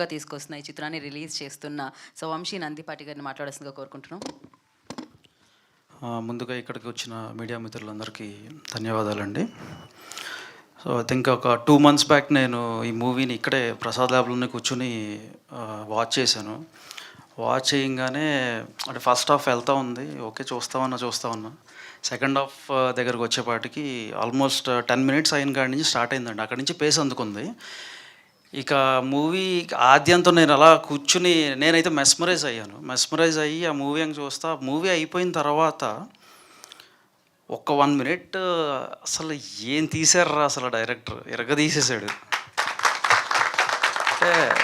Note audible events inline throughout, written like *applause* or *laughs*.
గా తీసుకొస్తున్న ఈ చిత్రాన్ని రిలీజ్ చేస్తున్న సో వంశీ నందిపాటి గారిని మాట్లాడాల్సిందిగా కోరుకుంటున్నాం. ముందుగా ఇక్కడికి వచ్చిన మీడియా మిత్రులందరికీ ధన్యవాదాలండి. సో ఐ థింక్ ఒక టూ మంత్స్ బ్యాక్ నేను ఈ మూవీని ఇక్కడే ప్రసాద్ ల్యాబ్లోనే కూర్చుని వాచ్ చేశాను. వాచ్ చేయగానే అంటే ఫస్ట్ హాఫ్ వెళ్తా ఉంది. ఓకే చూస్తామన్నా చూస్తామన్నా సెకండ్ హాఫ్ దగ్గరకు వచ్చేపాటికి ఆల్మోస్ట్ టెన్ మినిట్స్ అయిన కాడి నుంచి స్టార్ట్ అయిందండి. అక్కడి నుంచి పేస్ అందుకుంది. ఇక మూవీ ఆద్యంతో నేను అలా కూర్చుని నేనైతే మెస్మరైజ్ అయ్యాను. మెస్మరైజ్ అయ్యి ఆ మూవీ అని చూస్తా. మూవీ అయిపోయిన తర్వాత ఒక్క వన్ మినిట్ అసలు ఏం తీసారా అసలు డైరెక్టర్? ఎరగ తీసేసాడు అంటే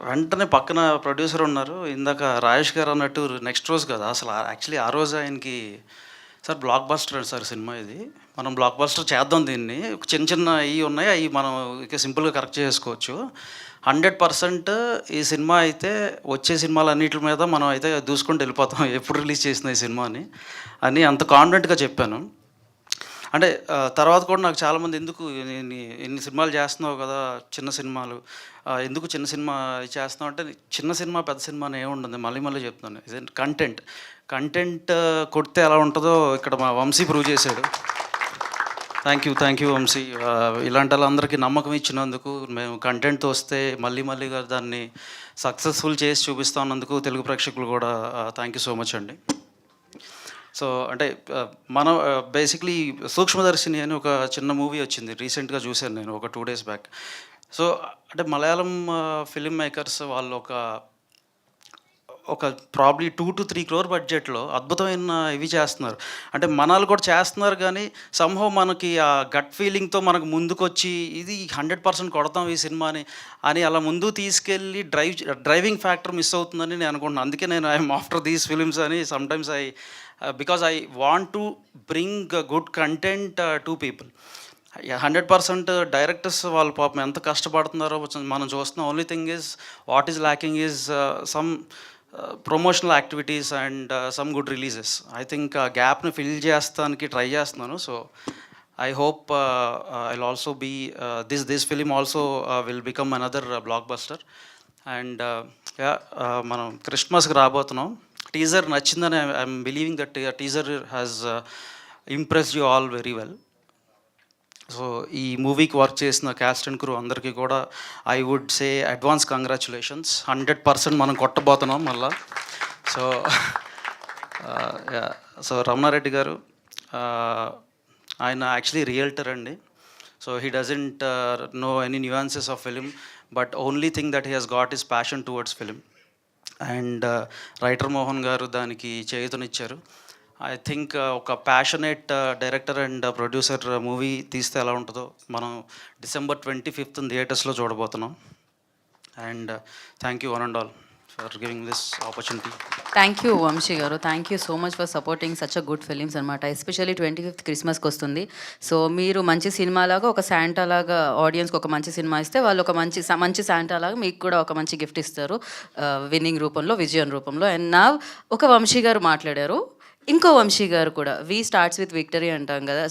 వెంటనే పక్కన ప్రొడ్యూసర్ ఉన్నారు. ఇందాక రాజేష్ గారు అన్నట్టు నెక్స్ట్ రోజు కదా. అసలు యాక్చువల్లీ ఆ రోజు ఆయనకి sir block buster sir cinema ఇది. మనం బ్లాక్ బస్టర్ చేద్దాం దీన్ని. చిన్న చిన్న ఇవి ఉన్నాయి అవి మనం ఇక సింపుల్గా కరెక్ట్ చేసుకోవచ్చు. హండ్రెడ్ పర్సెంట్ ఈ సినిమా అయితే వచ్చే సినిమాలు అన్నిటి మీద మనం అయితే దూసుకుంటూ వెళ్ళిపోతాం ఎప్పుడు రిలీజ్ చేసిన ఈ సినిమాని అని అంత కాన్ఫిడెంట్గా చెప్పాను. అంటే తర్వాత కూడా నాకు చాలామంది ఎందుకు ఇన్ని ఇన్ని సినిమాలు చేస్తున్నావు కదా చిన్న సినిమాలు? ఎందుకు చిన్న సినిమా చేస్తున్నావు అంటే చిన్న సినిమా పెద్ద సినిమా అని ఏముండదు మళ్ళీ మళ్ళీ చెప్తున్నాను. ఇదే కంటెంట్ కంటెంట్ కొడితే ఎలా ఉంటుందో ఇక్కడ మా వంశీ ప్రూవ్ చేశాడు. Thank you thank you Vamshi. ఇలాంటి వాళ్ళందరికీ నమ్మకం ఇచ్చినందుకు మేము కంటెంట్ వస్తే మళ్ళీ మళ్ళీగా దాన్ని సక్సెస్ఫుల్ చేసి చూపిస్తున్నందుకు తెలుగు ప్రేక్షకులు కూడా థ్యాంక్ యూ సో మచ్ అండి. సో అంటే మన బేసిక్లీ సూక్ష్మదర్శిని అని ఒక చిన్న మూవీ వచ్చింది. రీసెంట్గా చూశాను నేను ఒక టూ డేస్ బ్యాక్ సో అంటే మలయాళం ఫిలిం మేకర్స్ వాళ్ళు ఒక ఒక probably two to three crore బడ్జెట్లో అద్భుతమైన ఇవి చేస్తున్నారు. అంటే మనాలు కూడా చేస్తున్నారు కానీ సంహవ్ మనకి ఆ గట్ ఫీలింగ్తో మనకు ముందుకొచ్చి ఇది హండ్రెడ్ పర్సెంట్ కొడతాం ఈ సినిమాని అని అలా ముందు తీసుకెళ్ళి డ్రైవ్ డ్రైవింగ్ ఫ్యాక్టర్ మిస్ అవుతుందని నేను అనుకుంటున్నాను అందుకే నేను ఐఎమ్ ఆఫ్టర్ దీస్ ఫిలిమ్స్ అని sometimes I because I want to bring good content to people hundred percent directors వాళ్ళు పాపం ఎంత కష్టపడుతున్నారో మనం చూస్తున్నాం. Only thing is what is lacking is some promotional activities and some good releases I think ఆ గ్యాప్ని fill చేస్తానికి try చేస్తున్నాను. So I hope I also be this this film also will become another blockbuster and yeah మనం క్రిస్మస్కి రాబోతున్నాం. Teaser నచ్చిందని I'm believing that teaser has impressed you all very well so ఈ మూవీకి work చేసిన cast and crew అందరికీ కూడా I would say advance congratulations hundred percent మనం కొట్టబోతున్నాం మళ్ళా. సో *laughs* uh, సో రమణారెడ్డి గారు uh, ఆయన యాక్చువల్లీ రియల్టర్ అండి. So he doesn't know any nuances of film but only thing that he has got is passion towards film and writer Mohan గారు దానికి చేయుతనిచ్చారు I think ఒక passionate director and producer movie తీస్తే ఎలా ఉంటుందో మనం December twenty fifth థియేటర్స్లో చూడబోతున్నాం. And thank you one and all for giving this opportunity thank you Vamshi గారు. Thank you so much for supporting such a good films అనమాట especially twenty fifth క్రిస్మస్కి వస్తుంది. సో మీరు మంచి సినిమా లాగా ఒక శాంటా లాగా ఆడియన్స్కి ఒక మంచి సినిమా ఇస్తే వాళ్ళు ఒక మంచి మంచి శాంటా లాగా మీకు కూడా ఒక మంచి గిఫ్ట్ ఇస్తారు. Uh, విన్నింగ్ రూపంలో విజయం రూపంలో. అండ్ నా ఒక వంశీ గారు మాట్లాడారు. ఇంకో వంశీ గారు కూడా వి స్టార్ట్స్ విత్ విక్టరీ అంటాం కదా.